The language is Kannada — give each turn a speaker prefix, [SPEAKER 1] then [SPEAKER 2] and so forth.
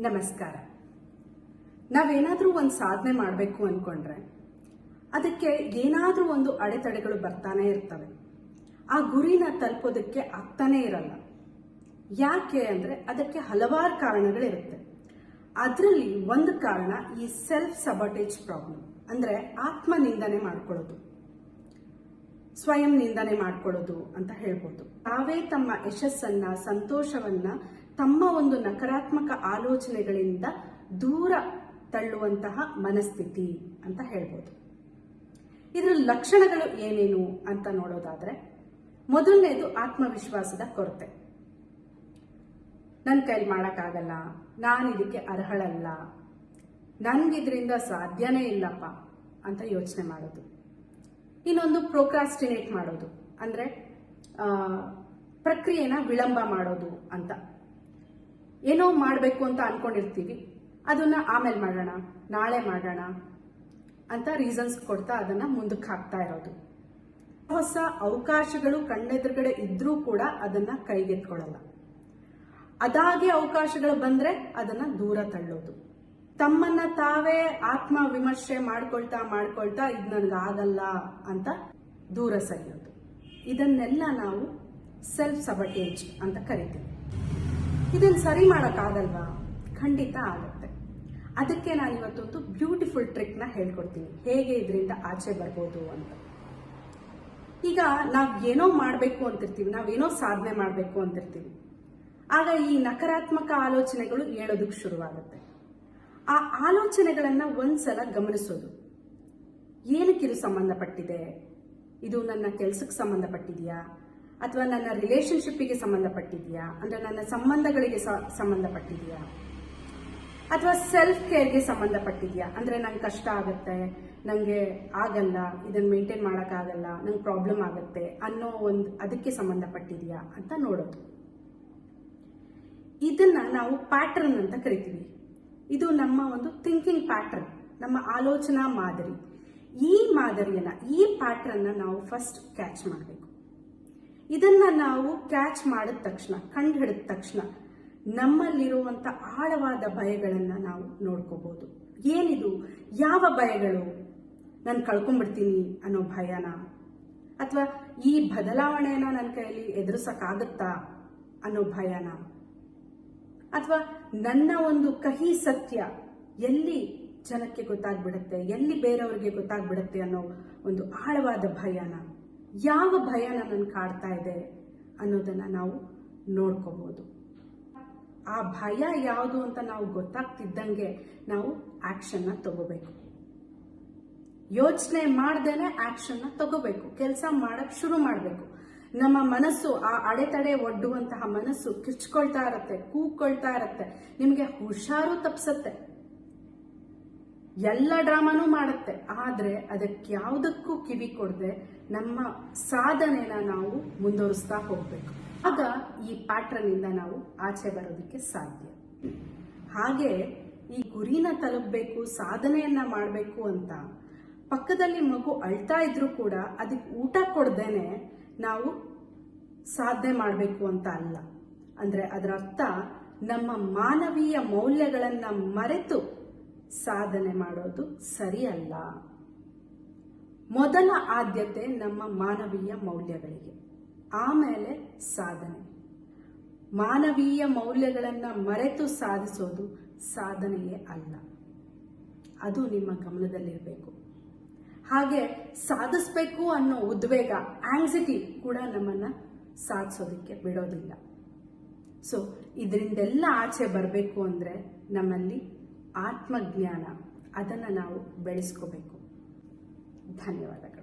[SPEAKER 1] ನಮಸ್ಕಾರ. ನಾವೇನಾದರೂ ಒಂದು ಸಾಧನೆ ಮಾಡಬೇಕು ಅನ್ಕೊಂಡ್ರೆ ಅದಕ್ಕೆ ಏನಾದರೂ ಒಂದು ಅಡೆತಡೆಗಳು ಬರ್ತಾನೆ ಇರ್ತವೆ. ಆ ಗುರಿನ ತಲುಪೋದಕ್ಕೆ ಆಗ್ತಾನೆ ಇರಲ್ಲ. ಯಾಕೆ ಅಂದ್ರೆ ಅದಕ್ಕೆ ಹಲವಾರು ಕಾರಣಗಳಿರುತ್ತೆ. ಅದರಲ್ಲಿ ಒಂದು ಕಾರಣ ಈ ಸೆಲ್ಫ್ ಸಬಟೇಜ್ ಪ್ರಾಬ್ಲಮ್ ಅಂದ್ರೆ ಆತ್ಮ ನಿಂದನೆ ಮಾಡ್ಕೊಳ್ಳೋದು. ಸ್ವಯಂ ನಿಂದನೆ ಮಾಡ್ಕೊಳ್ಳೋದು ಅಂತ ಹೇಳ್ಬೋದು. ತಾವೇ ತಮ್ಮ ಯಶಸ್ಸನ್ನ, ಸಂತೋಷವನ್ನ, ತಮ್ಮ ಒಂದು ನಕಾರಾತ್ಮಕ ಆಲೋಚನೆಗಳಿಂದ ದೂರ ತಳ್ಳುವಂತಹ ಮನಸ್ಥಿತಿ ಅಂತ ಹೇಳ್ಬೋದು. ಇದರ ಲಕ್ಷಣಗಳು ಏನೇನು ಅಂತ ನೋಡೋದಾದ್ರೆ, ಮೊದಲನೇದು ಆತ್ಮವಿಶ್ವಾಸದ ಕೊರತೆ. ನನ್ನ ಕೈಲಿ ಮಾಡೋಕ್ಕಾಗಲ್ಲ, ನಾನು ಇದಕ್ಕೆ ಅರ್ಹಳಲ್ಲ, ನನ್ಗಿದ್ರಿಂದ ಸಾಧ್ಯನೇ ಇಲ್ಲಪ್ಪ ಅಂತ ಯೋಚನೆ ಮಾಡೋದು. ಇನ್ನೊಂದು ಪ್ರೋಕ್ರಾಸ್ಟಿನೇಟ್ ಮಾಡೋದು. ಅಂದ್ರೆ ಪ್ರಕ್ರಿಯೆನ ವಿಳಂಬ ಮಾಡೋದು ಅಂತ. ಏನೋ ಮಾಡಬೇಕು ಅಂತ ಅನ್ಕೊಂಡಿರ್ತೀವಿ. ಅದನ್ನ ಆಮೇಲೆ ಮಾಡೋಣ, ನಾಳೆ ಮಾಡೋಣ ಅಂತ ರೀಸನ್ಸ್ ಕೊಡ್ತಾ ಅದನ್ನ ಮುಂದಕ್ಕೆ ಹಾಕ್ತಾ ಇರೋದು. ಹೊಸ ಅವಕಾಶಗಳು ಕಣ್ಣೆದುರುಗಡೆ ಇದ್ರೂ ಕೂಡ ಅದನ್ನ ಕೈಗೆತ್ಕೊಳ್ಳಲ್ಲ. ಅದಾಗೆ ಅವಕಾಶಗಳು ಬಂದ್ರೆ ಅದನ್ನ ದೂರ ತಳ್ಳೋದು. ತಮ್ಮನ್ನ ತಾವೇ ಆತ್ಮ ವಿಮರ್ಶೆ ಮಾಡ್ಕೊಳ್ತಾ ಮಾಡ್ಕೊಳ್ತಾ ಇದು ನನಗಾಗಲ್ಲ ಅಂತ ದೂರ ಸರಿಯೋದು. ಇದನ್ನೆಲ್ಲ ನಾವು ಸೆಲ್ಫ್ ಸಬಟೇಜ್ ಅಂತ ಕರಿತೀವಿ. ಇದನ್ನ ಸರಿ ಮಾಡೋಕ್ಕಾಗಲ್ವಾ? ಖಂಡಿತ ಆಗುತ್ತೆ. ಅದಕ್ಕೆ ನಾನು ಇವತ್ತೊಂದು ಬ್ಯೂಟಿಫುಲ್ ಟ್ರಿಕ್ನ ಹೇಳ್ಕೊಡ್ತೀನಿ. ಹೇಗೆ ಇದರಿಂದ ಆಚೆ ಬರ್ಬೋದು ಅಂತ. ಈಗ ನಾವು ಏನೋ ಮಾಡಬೇಕು ಅಂತಿರ್ತೀವಿ ನಾವೇನೋ ಸಾಧನೆ ಮಾಡಬೇಕು ಅಂತಿರ್ತೀವಿ. ಆಗ ಈ ನಕಾರಾತ್ಮಕ ಆಲೋಚನೆಗಳು ಹೇಳೋದಕ್ಕೆ ಶುರುವಾಗುತ್ತೆ. ಆ ಆಲೋಚನೆಗಳನ್ನ ಒಂದ್ಸಲ ಗಮನಿಸೋದು. ಏನಕ್ಕಿದು ಸಂಬಂಧಪಟ್ಟಿದೆ? ಇದು ನನ್ನ ಕೆಲಸಕ್ಕೆ ಸಂಬಂಧಪಟ್ಟಿದೆಯಾ? ಅಥವಾ ನನ್ನ ರಿಲೇಶನ್ಶಿಪ್ಪಿಗೆ ಸಂಬಂಧಪಟ್ಟಿದೆಯಾ? ಅಂದ್ರೆ ನನ್ನ ಸಂಬಂಧಗಳಿಗೆ ಸಂಬಂಧಪಟ್ಟಿದೆಯಾ? ಅಥವಾ ಸೆಲ್ಫ್ ಕೇರ್ಗೆ ಸಂಬಂಧಪಟ್ಟಿದೆಯಾ? ಅಂದ್ರೆ ನಂಗೆ ಕಷ್ಟ ಆಗುತ್ತೆ, ನಂಗೆ ಆಗಲ್ಲ ಇದನ್ನ ಮೇಂಟೈನ್ ಮಾಡೋಕ್ಕಾಗಲ್ಲ ನಂಗೆ ಪ್ರಾಬ್ಲಮ್ ಆಗುತ್ತೆ ಅನ್ನೋ ಒಂದು ಅದಕ್ಕೆ ಸಂಬಂಧಪಟ್ಟಿದೆಯಾ ಅಂತ ನೋಡೋದು. ಇದನ್ನ ನಾವು ಪ್ಯಾಟರ್ನ್ ಅಂತ ಕರಿತೀವಿ. ಇದು ನಮ್ಮ ಒಂದು ಥಿಂಕಿಂಗ್ ಪ್ಯಾಟರ್ನ್ ನಮ್ಮ ಆಲೋಚನಾ ಮಾದರಿ. ಈ ಮಾದರಿಯನ್ನ, ಈ ಪ್ಯಾಟರ್ನ್ ನಾವು ಫಸ್ಟ್ ಕ್ಯಾಚ್ ಮಾಡಬೇಕು. ಇದನ್ನ ನಾವು ಕ್ಯಾಚ್ ಮಾಡಿದ ತಕ್ಷಣ ಕಂಡು ಹಿಡಿದ ತಕ್ಷಣ ನಮ್ಮಲ್ಲಿರುವಂತ ಆಳವಾದ ಭಯಗಳನ್ನ ನಾವು ನೋಡ್ಕೋಬಹುದು ಏನಿದು? ಯಾವ ಭಯಗಳು? ನಾನು ಕಳ್ಕೊಂಡ್ಬಿಡ್ತೀನಿ ಅನ್ನೋ ಭಯನ? ಅಥವಾ ಈ ಬದಲಾವಣೆನ ನನ್ನ ಕೈಯಲ್ಲಿ ಎದುರಿಸಕ್ಕಾಗತ್ತಾ ಅನ್ನೋ ಭಯನ? ಅಥವಾ ನನ್ನ ಒಂದು ಕಹಿ ಸತ್ಯ ಎಲ್ಲಿ ಜನಕ್ಕೆ ಗೊತ್ತಾಗ್ಬಿಡುತ್ತೆ, ಎಲ್ಲಿ ಬೇರೆಯವ್ರಿಗೆ ಗೊತ್ತಾಗ್ಬಿಡುತ್ತೆ ಅನ್ನೋ ಒಂದು ಆಳವಾದ ಭಯನ. ಯಾವ ಭಯನ ನಾನು ಕಾಡ್ತಾ ಇದೆ ಅನ್ನೋದನ್ನ ನಾವು ನೋಡ್ಕೋಬಹುದು ಆ ಭಯ ಯಾವುದು ಅಂತ ನಾವು ಗೊತ್ತಾಗ್ತಿದ್ದಂಗೆ ನಾವು ಆಕ್ಷನ್ನ ತಗೋಬೇಕು. ಯೋಚನೆ ಮಾಡ್ದೇನೆ ಆಕ್ಷನ್ನ ತಗೋಬೇಕು. ಕೆಲಸ ಮಾಡಕ್ ಶುರು ಮಾಡಬೇಕು. ನಮ್ಮ ಮನಸ್ಸು ಆ ಅಡೆತಡೆ ಒಡ್ಡುವಂತಹ ಮನಸ್ಸು ಕಿಚ್ಕೊಳ್ತಾ ಇರತ್ತೆ, ಕೂಗ್ಕೊಳ್ತಾ ಇರತ್ತೆ. ನಿಮಗೆ ಹುಷಾರು ತಪ್ಸತ್ತೆ. ಎಲ್ಲ ಡ್ರಾಮಾನೂ ಮಾಡುತ್ತೆ. ಆದ್ರೆ ಅದಕ್ಕೆ ಯಾವುದಕ್ಕೂ ಕಿವಿ ಕೊಡದೆ ನಮ್ಮ ಸಾಧನೆನ ನಾವು ಮುಂದುವರಿಸ್ತಾ ಹೋಗ್ಬೇಕು. ಆಗ ಈ ಪ್ಯಾಟ್ರನ್ ಇಂದ ನಾವು ಆಚೆ ಬರೋದಕ್ಕೆ ಸಾಧ್ಯ. ಹಾಗೆ ಈ ಗುರಿನ ತಲುಪಬೇಕು, ಸಾಧನೆಯನ್ನ ಮಾಡಬೇಕು ಅಂತ ಪಕ್ಕದಲ್ಲಿ ಮಗು ಅಳ್ತಾ ಇದ್ರೂ ಕೂಡ ಅದಕ್ಕೆ ಊಟ ಕೊಡ್ದೇನೆ ನಾವು ಸಾಧನೆ ಮಾಡಬೇಕು ಅಂತ ಅಲ್ಲ. ಅಂದರೆ ಅದರ ಅರ್ಥ ನಮ್ಮ ಮಾನವೀಯ ಮೌಲ್ಯಗಳನ್ನು ಮರೆತು ಸಾಧನೆ ಮಾಡೋದು ಸರಿಯಲ್ಲ. ಮೊದಲ ಆದ್ಯತೆ ನಮ್ಮ ಮಾನವೀಯ ಮೌಲ್ಯಗಳಿಗೆ. ಆಮೇಲೆ ಸಾಧನೆ. ಮಾನವೀಯ ಮೌಲ್ಯಗಳನ್ನು ಮರೆತು ಸಾಧಿಸೋದು ಸಾಧನೆಯೇ ಅಲ್ಲ. ಅದು ನಿಮ್ಮ ಗಮನದಲ್ಲಿರಬೇಕು. ಹಾಗೆ ಸಾಧಿಸ್ಬೇಕು ಅನ್ನೋ ಉದ್ವೇಗ ಆಂಗ್ಸಿಟಿ ಕೂಡ ನಮ್ಮನ್ನ ಸಾಧಿಸೋದಕ್ಕೆ ಬಿಡೋದಿಲ್ಲ. ಸೊ ಇದರಿಂದೆಲ್ಲ ಆಚೆ ಬರಬೇಕು ಅಂದರೆ ನಮ್ಮಲ್ಲಿ ಆತ್ಮಜ್ಞಾನ, ಅದನ್ನು ನಾವು ಬೆಳೆಸ್ಕೋಬೇಕು. ಧನ್ಯವಾದಗಳು.